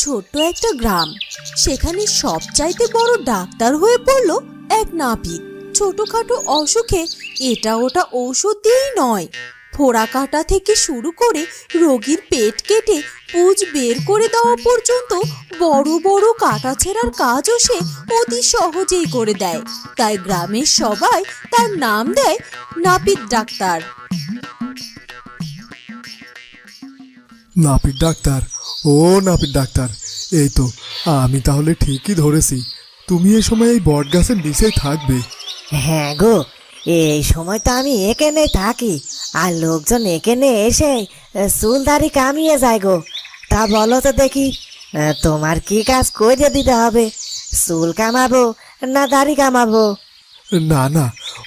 ছোট্ট একটা গ্রাম। সেখানে সবচাইতে বড় ডাক্তার হয়ে পড়ল এক নাপিত। ছোটখাটো অসুখে এটা ওটা ঔষধ দিয়েই নয়। ফোড়া কাটা থেকে শুরু করে রোগীর পেট কেটে পুজ বের করে দেওয়া পর্যন্ত বড় বড় কাটা ছেঁড়ার কাজও সে অতি সহজেই করে দেয়। তাই গ্রামের সবাই তার নাম দেয় নাপিত ডাক্তার। নাপিত ডাক্তার ও নাপিত ডাক্তার এই তো আমি তাহলে ঠিকই ধরেছি। তুমি এই সময় এই বট গাছের নিচেই থাকবে। হ্যাঁ গো এই সময় তো আমি এখানে থাকি আর লোকজন এখানে এসে আহ, চুল দাড়ি কামিয়ে যায় গো। তা বলো তো দেখি তোমার কি কাজ করে দিতে হবে? চুল কামাবো না দাড়ি কামাবো? না না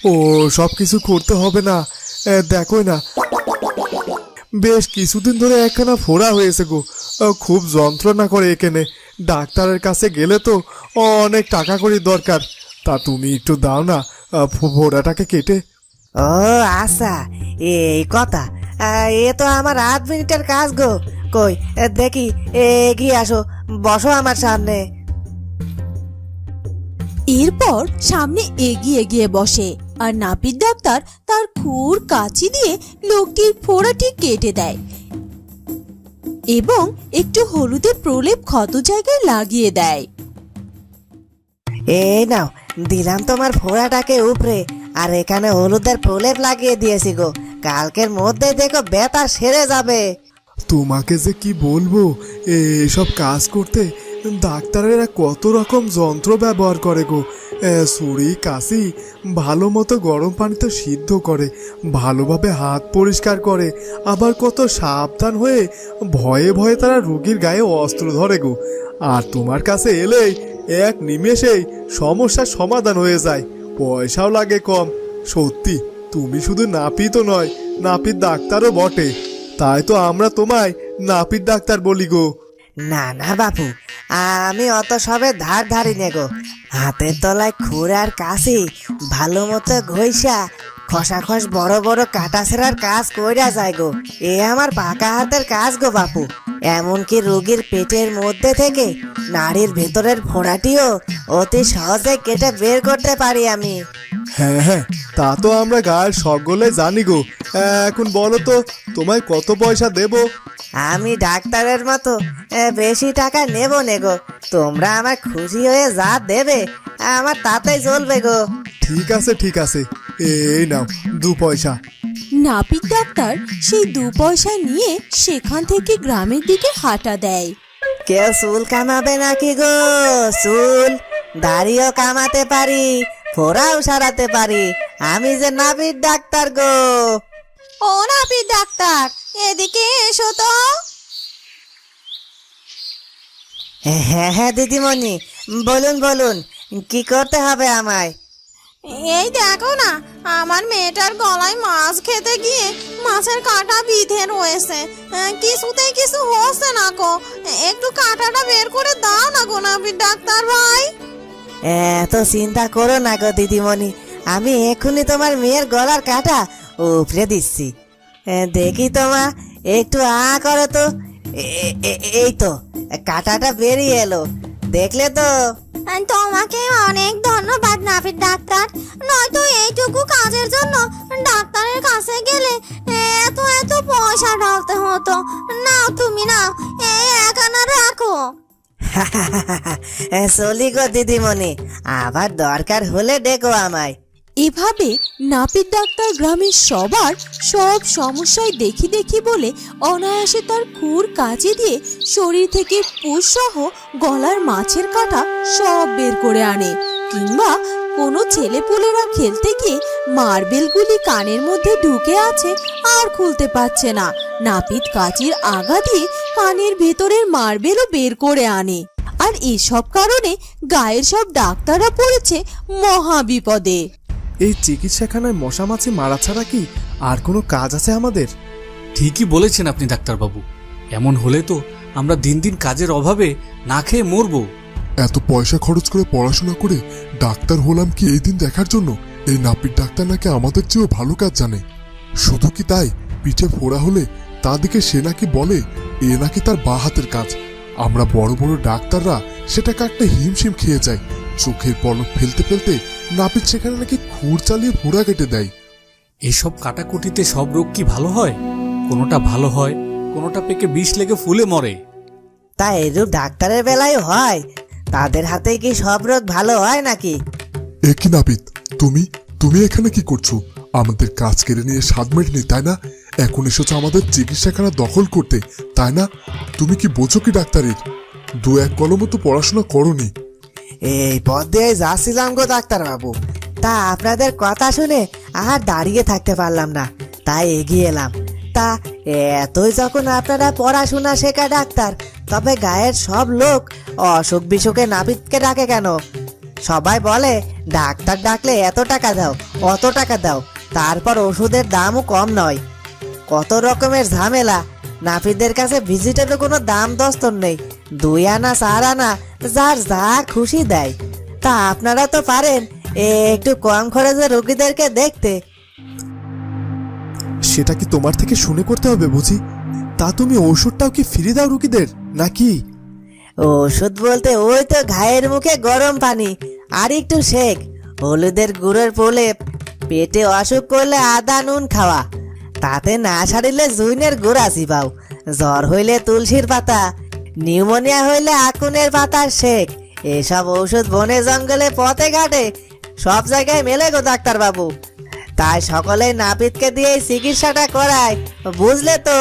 ও সব কিছু করতে হবে না। দেখো না। বেশ কিছুদিন ধরে একখানা ফোড়া হয়েছে গো। খুব যন্ত্রণা করে এখানে। ডাক্তারের কাছে গেলে তো অনেক টাকা করে দরকার। তা তুমি একটু দাও না ফোড়াটাকে কেটে। ও আচ্ছা এই কথা। এ তো আমার আধ মিনিটের কাজ গো। কই দেখি এগিয়ে আসো বসো আমার সামনে। এরপর সামনে এগিয়ে গিয়ে বসে আর নাপিত ডাক্তার তার খুর কাঁচি দিয়ে লোকটির ফোড়াটি কেটে দেয়। এবং একটু হলুদের প্রলেপ ক্ষত জায়গায় লাগিয়ে দেয়। এই নাও দিলাম তোমার ফোড়াটাকে উপরে আর এখানে হলুদের প্রলেপ লাগিয়ে দিয়েছি গো। কালকের মধ্যে দেখো ব্যথা সেরে যাবে। তোমাকে যে কি বলব এসব কাজ করতে ডাক্তারেরা কত রকম যন্ত্র ব্যবহার করে গো। এ, ছুরি কাশি, ভালো মতো গরম পানিতে সিদ্ধ করে, ভালোভাবে হাত পরিষ্কার করে, আবার কত সাবধান হয়ে ভয়ে ভয়ে তারা রোগীর গায়ে অস্ত্র ধরে গো। আর তোমার কাছে এলেই এক নিমেষেই সমস্যার সমাধান হয়ে যায়, পয়সাও লাগে কম। সত্যি, তুমি শুধু নাপিতও নয়, নাপিত ডাক্তারও বটে। তাই তো আমরা তোমায় নাপিত ডাক্তার বলি গো। না না বাপু, আমি অত সবে ধার ধারি নে গো। হাতের তলায় খুর আর কাশি, ভালো মতো ঘইসা খসাখস বড় বড় কাটা ছেঁড়ার কাজ কইরা যায় গো। এ আমার পাকা হাতের কাজ গো বাপু। এমনকি রোগীর পেটের মধ্যে থেকে নাড়ির ভেতরের ফোঁড়াটিও অতি সহজে কেটে বের করতে পারি আমি। হ্যাঁ হ্যাঁ তা তো আমরা গায়ের সকলে জানি গো। এখন বলো তো তোমায় কত পয়সা দেবো? আমি ডাক্তারের মতো বেশি টাকা নেব নে গো। তোমরা আমার খুশি হয়ে যা দেবে আমার তাতেই চলবে গো। ঠিক আছে ঠিক আছে এই নাও দু পয়সা। নাপিত ডাক্তার সেই দু পয়সা নিয়ে সেখান থেকে গ্রামের দিকে হাঁটা দেয়। কেউ চুল কামাবে নাকি গো? চুল দাড়িও কামাতে পারি ফোড়াও সারাতে পারি। আমি যে নাবির ডাক্তার গো। ও নাপিত ডাক্তার এদিকে এসো তো। হ্যাঁ হ্যাঁ দিদিমণি বলুন বলুন কি করতে হবে আমায়? এই দেখো না আমার মেয়েটার গলায় মাছ খেতে গিয়ে মাছের কাঁটা বিঁধে রয়েছে। আহ, কিছুতেই কিছু হচ্ছে না গো। একটু কাঁটাটা বের করে দাও না গো নাপিত ডাক্তার ভাই। এত চিন্তা করো না গো দিদিমণি। আমি এক্ষুনি তোমার মেয়ের গলার কাটা উপড়ে দিচ্ছি। দেখি তোমা একটু আ করো তো। এই তো, কাটাটা বেরিয়ে এলো। দেখলে তো? তোমাকে অনেক ধন্যবাদ নাপিত ডাক্তার। নয়তো এইটুকু কাজের জন্য ডাক্তারের কাছে গেলে এত এত পয়সা ঢালতে হতো। নাও তুমি নাও, এই একানা রাখো। চলি গো দিদিমণি, আবার দরকার হলে ডেকো আমায়। এভাবে নাপিত ডাক্তার গ্রামের সবার সব সমস্যায় দেখি দেখি বলে অনায়াসে তার খুর কাজে দিয়ে শরীর থেকে পুষসহ গলার মাছের কাঁটা সব বের করে আনে, কিংবা কোনো ছেলেপুলেরা খেলতে গিয়ে মার্বেলগুলি কানের মধ্যে ঢুকে আছে আর খুলতে পারছে না। নাপিত কাঁচির আগা দিয়ে কানের ভেতরের মার্বেলও বের করে আনে। আর এসব কারণে গায়ের সব ডাক্তাররা পড়েছে মহা বিপদে এই চিকিৎসাখানায় মশা মাছি মারা ছাড়া কি আর কোনো কাজ আছে আমাদের? ঠিকই বলেছেন আপনি ডাক্তারবাবু। এমন হলে তো আমরা দিন দিন কাজের অভাবে না খেয়ে মরবো। এত পয়সা খরচ করে পড়াশোনা করে ডাক্তার হলাম কি এই দিন দেখার জন্য? এই নাপিত ডাক্তার নাকি আমাদের চেয়েও ভালো কাজ জানে। শুধু কি তাই? পিঠে ফোড়া হলে তা দিকে সে নাকি বলে এ নাকি তার বা হাতের কাজ। আমরা বড় বড় ডাক্তাররা সেটাকে একটা হিমশিম খেয়ে যায় চোখের পলক ফেলতে ফেলতে নাপিত সেখানে নাকি খুর চালিয়ে ভোড়া কেটে দেয়। এসব কাটাকুটিতে সব রোগ কি ভালো হয়? কোনোটা ভালো হয় কোনোটা পেকে বিষ লেগে ফুলে মরে। তা এরূপ ডাক্তারের বেলায় হয়। তাদের হাতে কি সব রোগ ভালো হয় নাকি? এ কি নাপিত? তুমি তুমি এখানে কি করছ? আমাদের কাজ কেড়ে নিয়ে স্বাদ মেটেনি তাই না? এখন এসেছ আমাদের চিকিৎসাখানা দখল করতে, তাই না? তুমি কি বোঝো কি ডাক্তারের? দু এক কলমও তো পড়াশোনা করনি। এই পথ দিয়ে যাচ্ছিলাম গো ডাক্তারবাবু। তা আপনাদের কথা শুনে আর দাঁড়িয়ে থাকতে পারলাম না, তাই এগিয়ে এলাম। তা এতই যখন আপনারা পড়াশোনা শেখা ডাক্তার, তবে গায়ের সব লোক অসুখ বিসুখে নাপিতকে ডাকে কেন? সবাই বলে, ডাক্তার ডাকলে এত টাকা দাও, অত টাকা দাও, তারপর ওষুধের দামও কম নয়। কত রকমের ঝামেলা। নাপিতদের কাছে ভিজিটেরও কোনো দাম দস্তর নেই। দুই আনা চার আনা যার যা খুশি দেয়। তা আপনারা তো পারেন একটু কম খরচে রোগীদেরকে দেখতে। সেটা কি তোমার থেকে শুনে করতে হবে বুঝি? তা তুমি ওষুধটাও কি ফিরে দাও রুগীদের নাকি? ওষুধ বলতে ওই তো ঘায়ের মুখে গরম পানি আর একটু শেক। হলুদের গুঁড়োর প্রলেপ পেটে অসুখ করলে আদা নুন খাওয়া। তাতে না সারিলে জুইনের গুড়া চিবাও জ্বর হইলে তুলসীর পাতা নিউমোনিয়া হইলে আকুনের পাতার শেক এসব ঔষধ বনে জঙ্গলে পথে ঘাটে সব জায়গায় মেলে গো ডাক্তার বাবু। তাই সকলে নাপিতকে দিয়ে চিকিৎসাটা করায় বুঝলে তো?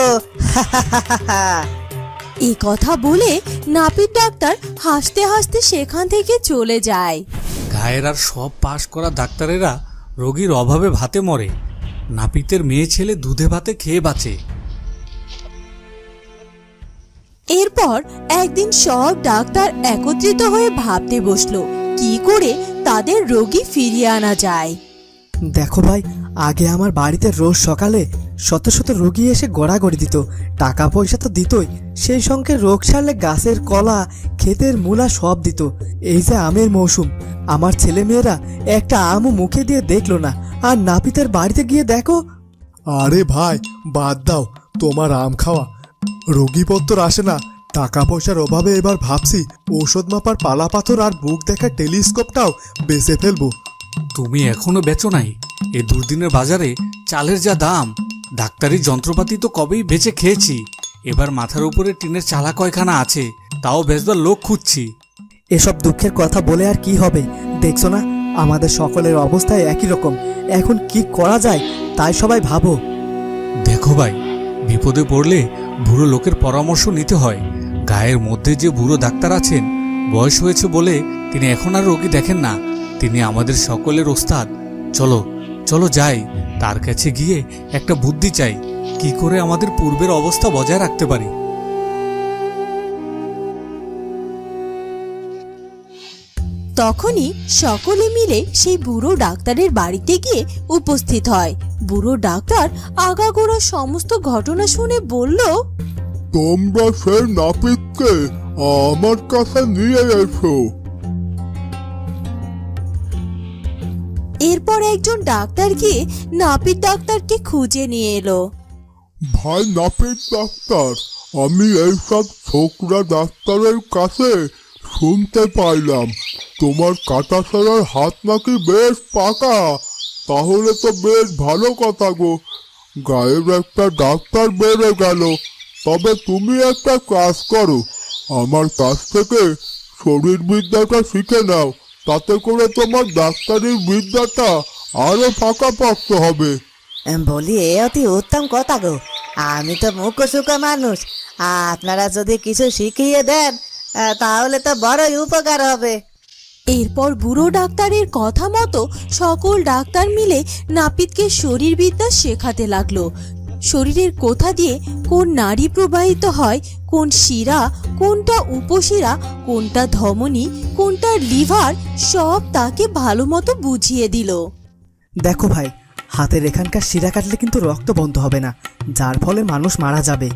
এই কথা বলে নাপিত ডাক্তার হাসতে হাসতে সেখান থেকে চলে যায়। গায়ের আর সব পাশ করা ডাক্তারেরা রোগীর অভাবে ভাতে মরে। নাপিতের মেয়ে ছেলে দুধে ভাতে খেয়ে বাঁচে। এরপর একদিন সব ডাক্তার একত্রিত হয়ে ভাবতে বসল কি করে তাদের রোগী ফিরিয়ে আনা যায়। দেখো ভাই আগে আমার বাড়িতে রোজ সকালে শত শত রোগী এসে গড়াগড়ি দিত টাকা পয়সা তো দিতই সেই সঙ্গে রোগ সারলে গাছের কলা ক্ষেতের মূলা সব দিত। এই যে আমের মৌসুম আমার ছেলে মেয়েরা একটা আমও মুখে দিয়ে দেখল না। আর নাপিতের বাড়িতে গিয়ে দেখো। আরে ভাই বাদ দাও তোমার আম খাওয়া। রোগীপত্তর আসে না। টাকা পয়সার অভাবে এবার ভাবছি ঔষধ মাপার পালা পাথর আর বুক দেখা টেলিস্কোপটাও বেঁচে ফেলব। তুমি এখনও বেচো নাই। এ দুদিনের বাজারে চালের যা দাম ডাক্তারি যন্ত্রপাতি তো কবেই বেচে খেয়েছি। এবার মাথার উপরে টিনের চালা কয়খানা আছে তাও বেচবার লোক খুঁজছি। এসব দুঃখের কথা বলে আর কি হবে? দেখছ না? আমাদের সকলের অবস্থায় একই রকম। এখন কি করা যায়, তাই সবাই ভাবো। দেখো ভাই, বিপদে পড়লে বুড়ো লোকের পরামর্শ নিতে হয়। গায়ের মধ্যে যে বুড়ো ডাক্তার আছেন, বয়স হয়েছে বলে তিনি এখন আর রোগী দেখেন না। তিনি আমাদের সকলের ওস্তাদ। চলো চলো যাই, তার কাছে গিয়ে একটা বুদ্ধি চাই। কি করে আমাদের পূর্বের অবস্থা বজায় রাখতে পারি? তখনই সকলে মিলে সেই বুড়ো ডাক্তারের বাড়িতে গিয়ে উপস্থিত হয়। বুড়ো ডাক্তার আগাগোড়া সমস্ত ঘটনা শুনে বলল তোমরা সেই নাপিতকে আমার কাছে নিয়ে এসো। এরপর একজন ডাক্তার গিয়ে নাপিত ডাক্তারকে খুঁজে নিয়ে এলো। ভাই নাপিত ডাক্তার আমি এইসব ছোকরা ডাক্তারের কাছে শুনতে পাইলাম। তোমার কাটা ছাড়ার হাত নাকি বেশ পাকা। তাহলে তো বেশ ভালো কথা গো। গায়ের একটা ডাক্তার বেড়ে গেল। তবে তুমি একটা কাজ করো। আমার কাছ থেকে শরীর বিদ্যাটা শিখে নাও। তাতে করে তোমার ডাক্তারির বিদ্যাটা আরও ফাঁকা পাক্ত হবে বলি, এ অতি উত্তম কথা গো। আমি তো মুখ মানুষ। আপনারা যদি কিছু শিখিয়ে দেন তাহলে তো বড়ই উপকার হবে। এরপর বুড়ো ডাক্তারের কথা মতো সকল ডাক্তার মিলে নাপিতকে শরীরবিদ্যা শেখাতে লাগল। শরীরের কোথা দিয়ে কোন নারী প্রবাহিত হয় কোন শিরা কোনটা উপশিরা কোনটা ধমনী কোনটা লিভার সব তাকে ভালো মতো বুঝিয়ে দিল। দেখো ভাই হাতের এখানকার শিরা কাটলে কিন্তু রক্ত বন্ধ হবে না যার ফলে মানুষ মারা যাবে।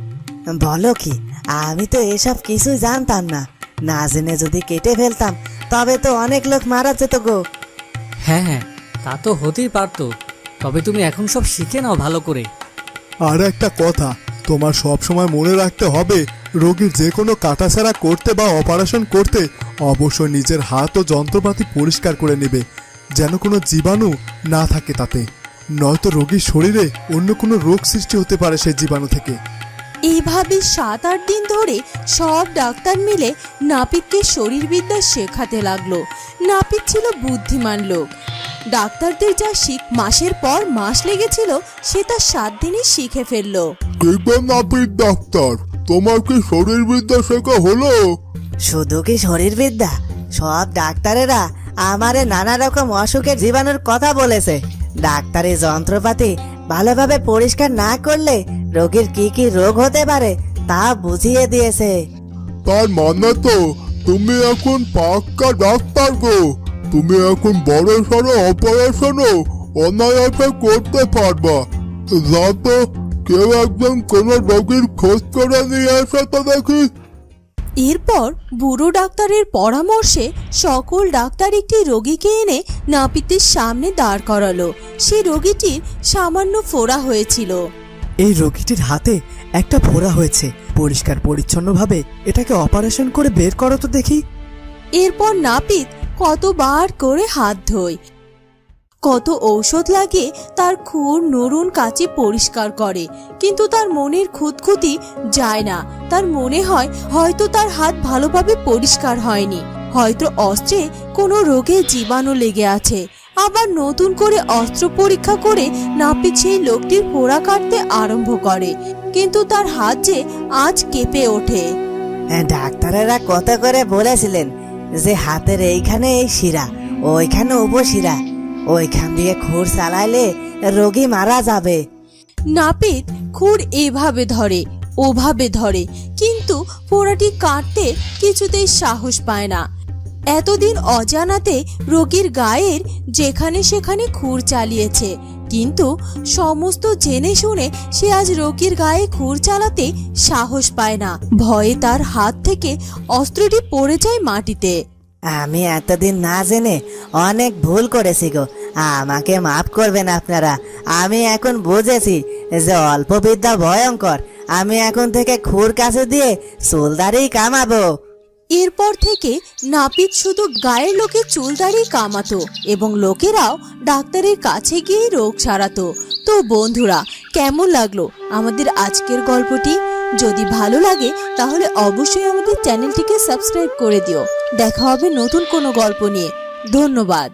বলো কি আমি তো এসব কিছুই জানতাম না। না জেনে যদি কেটে ফেলতাম তবে তো অনেক লোক মারা যেত গো। হ্যাঁ হ্যাঁ তা তো হতেই পারতো। তবে তুমি এখন সব শিখে নাও ভালো করে। আর একটা কথা তোমার সব সময় মনে রাখতে হবে রোগীর যে কোনো কাটাছাড়া করতে বা অপারেশন করতে অবশ্যই নিজের হাত ও যন্ত্রপাতি পরিষ্কার করে নেবে যেন কোনো জীবাণু না থাকে তাতে। নয়তো রোগীর শরীরে অন্য কোনো রোগ সৃষ্টি হতে পারে সেই জীবাণু থেকে। এইভাবে সাত আট দিন ধরে সব ডাক্তার মিলে নাপিতকে শরীরবিদ্যা শেখাতে লাগল। নাপিত ছিল বুদ্ধিমান লোক। ডাক্তারদের যা শিখ মাসের পর মাস লেগেছিল সে তা সাত দিনই শিখে ফেলল। দেখবে নাপিত ডাক্তার তোমার কি শরীরবিদ্যা শেখা হলো? শুধু কি শরীরবিদ্যা? সব ডাক্তারেরা আমারে নানা রকম অসুখের জীবাণুর কথা বলেছে। ডাক্তারি যন্ত্রপাতি ভালোভাবে পরিষ্কার না করলে রোগীর কি কি রোগ হতে পারে তা বুঝিয়ে দিয়েছে। তার মানে তো তুমি এখন পাক্কা ডাক্তার গো। তুমি এখন বড় সড়ো অপারেশনও অনায়াসে করতে পারবা। যা তো কেউ একজন কোনো রোগীর খোঁজ করে নিয়ে এসে তো দেখি। এরপর বুড়ো ডাক্তারের পরামর্শে সকল ডাক্তার একটি রোগীকে এনে নাপিতের সামনে দাঁড় করালো। সে রোগীটির সামান্য ফোড়া হয়েছিল। এই রোগীটির হাতে একটা ফোড়া হয়েছে। পরিষ্কার পরিচ্ছন্নভাবে এটাকে অপারেশন করে বের করো তো দেখি। এরপর নাপিত কতবার করে হাত ধোয়। কত ঔষধ লাগে তার খুর নরুন কাচি পরিষ্কার করে। কিন্তু তার মনের খুঁতখুতি যায় না। তার মনে হয় হয়তো তার হাত ভালোভাবে পরিষ্কার হয়নি। হয়তো অস্ত্রে কোনো রোগে জীবাণু লেগে আছে। আবার নতুন করে অস্ত্র পরীক্ষা করে নাপিত সেই লোকটির পোড়া কাটতে আরম্ভ করে। কিন্তু তার হাত যে আজ কেঁপে ওঠে। হ্যাঁ, ডাক্তারেরা কত করে বলেছিলেন যে হাতের এইখানে এই শিরা ওইখানে উপশিরা। ওইখান দিয়ে খুর চালাইলে রোগী মারা যাবে। নাপিত খুর এভাবে ধরে ওভাবে ধরে কিন্তু পোড়াটি কাটতে কিছুতেই সাহস পায় না। এতদিন অজানাতে রোগীর গায়ের যেখানে সেখানে খুর চালিয়েছে। কিন্তু সমস্ত জেনে শুনে সে আজ রোগীর গায়ে খুর চালাতে সাহস পায় না। ভয়ে তার হাত থেকে অস্ত্রটি পড়ে যায় মাটিতে। আমি এতদিন না জেনে অনেক ভুল করেছি গো। আমাকে মাফ করবেন আপনারা। আমি এখন বুঝেছি যে অল্প বিদ্যা ভয়ঙ্কর। আমি এখন থেকে খুর কাছে দিয়ে চুলদারি কামাবো। এরপর থেকে নাপিত শুধু গায়ের লোকে চুল দাড়ি কামাতো এবং লোকেরাও ডাক্তারের কাছে গিয়ে রোগ সারাতো তো বন্ধুরা, কেমন লাগল আমাদের আজকের গল্পটি? যদি ভালো লাগে, তাহলে অবশ্যই আমাদের চ্যানেলটিকে সাবস্ক্রাইব করে দিও। দেখা হবে নতুন কোনো গল্প নিয়ে। ধন্যবাদ।